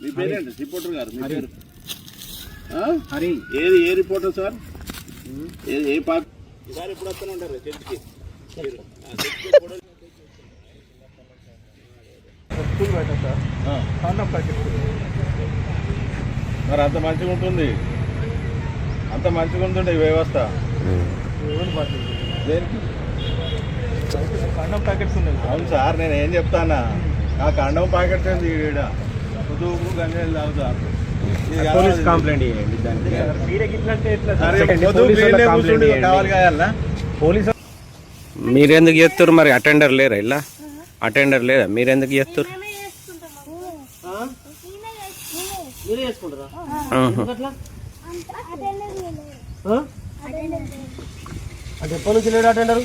మీ పేరేంటి? రిపోర్టర్ గారు మీ పేరు? హరి. ఏది ఏ రిపోర్టర్ సార్? ఏ ఏ పార్ట్? ఈసారి ఎప్పుడు వస్తూనే ఉంటారు చర్చికి? స్కూల్ బయట సార్ మరి అంత మంచిగా ఉంటుంది. అంత మంచిగా ఉంటుండే ఈ వ్యవస్థ. దేనికి? కాండం ప్యాకెట్స్ ఉన్నాయి సార్. అవును సార్ నేను ఏం చెప్తానా? ఆ కండం ప్యాకెట్ ఏంది ఈడ. గంజాయిలు. పోలీస్ కంప్లైంట్ దానికి. పొద్దుకు పోలీసు. కావాలి మీరెందుకు చేస్తారు మరి? అటెండర్ లేరా ఇలా అటెండర్ లేదా? మీరెందుకు చేస్తారు ఎప్పటి నుంచి లేడు అటెండరు?